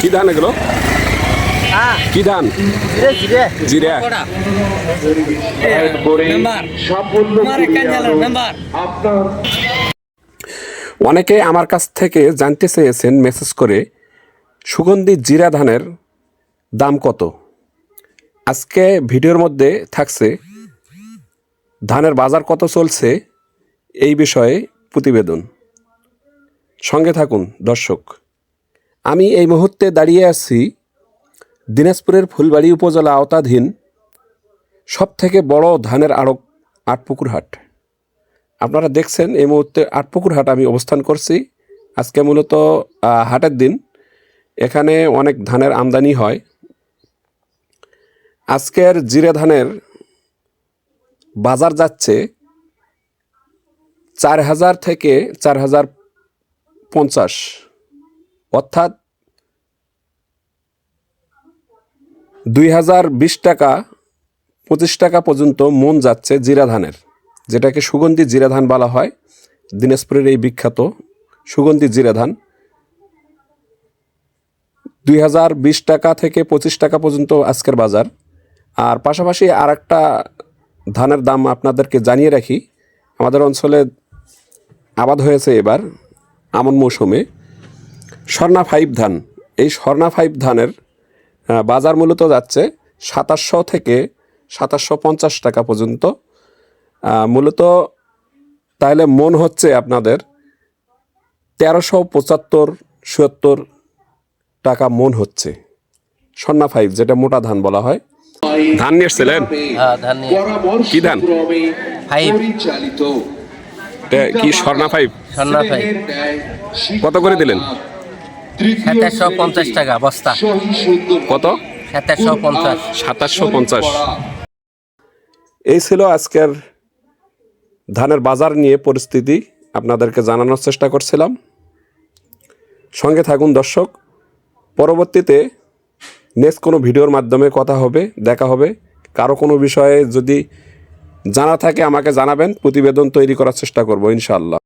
কি ধান এগুলো কি ধান জিরা অনেকে আমার কাছ থেকে জানতে চেয়েছেন মেসেজ করে সুগন্ধি জিরা ধানের দাম কত? আজকে ভিডিওর মধ্যে থাকছে ধানের বাজার কত চলছে এই বিষয়ে প্রতিবেদন। সঙ্গে থাকুন দর্শক। আমি এই মুহূর্তে দাঁড়িয়ে আছি দিনাজপুরের ফুলবাড়ি উপজেলা আওতাধীন সবথেকে বড় ধানের আড়ক আটপুকুর হাট আপনারা দেখছেন এই মুহূর্তে আটপুকুর হাট আমি অবস্থান করছি। আজকে মূলত হাটের দিন। এখানে অনেক ধানের আমদানি হয়। আজকের জিরে ধানের বাজার যাচ্ছে চার হাজার থেকে চার হাজার পঞ্চাশ। অর্থাৎ দুই হাজার বিশ টাকা, পঁচিশ টাকা পর্যন্ত মন যাচ্ছে জিরা ধানের, যেটাকে সুগন্ধি জিরা ধান বলা হয়। দিনাজপুরের এই বিখ্যাত সুগন্ধি জিরা ধান। দুই হাজার বিশ টাকা থেকে পঁচিশ টাকা পর্যন্ত আজকের বাজার। আর পাশাপাশি আর একটা ধানের দাম আপনাদেরকে জানিয়ে রাখি, আমাদের অঞ্চলে আবাদ হয়েছে এবার আমন মৌসুমে। স্বর্ণা ফাইভ ধান। এই স্বর্ণা ফাইভ ধানের বাজার মূলত যাচ্ছে সাতাশশো থেকে সাতাশশো পঞ্চাশ টাকা পর্যন্ত। মূলত তাহলে মন হচ্ছে আপনাদের তেরোশো পঁচাত্তর সত্তর টাকা মন হচ্ছে। স্বর্ণা ফাইভ যেটা মোটা ধান বলা হয়। ধান নিয়ে এসছিলেন? হ্যাঁ কি ধান? কি স্বর্ণা ফাইভ? স্বর্ণা ফাইভ। কত করে দিলেন? সাতাশশো পঞ্চাশ টাকা বস্তা। কত? সাতাশশো পঞ্চাশ। সাতাশশো পঞ্চাশ। এই ছিল আজকের ধানের বাজার নিয়ে পরিস্থিতি। আপনাদেরকে জানানোর চেষ্টা করছিলাম। সঙ্গে থাকুন দর্শক। পরবর্তীতে নেক্সট কোনো ভিডিওর মাধ্যমে কথা হবে দেখা হবে। কারও কোনো বিষয়ে যদি জানা থাকে আমাকে জানাবেন। প্রতিবেদন তৈরি করার চেষ্টা করব ইনশাআল্লাহ।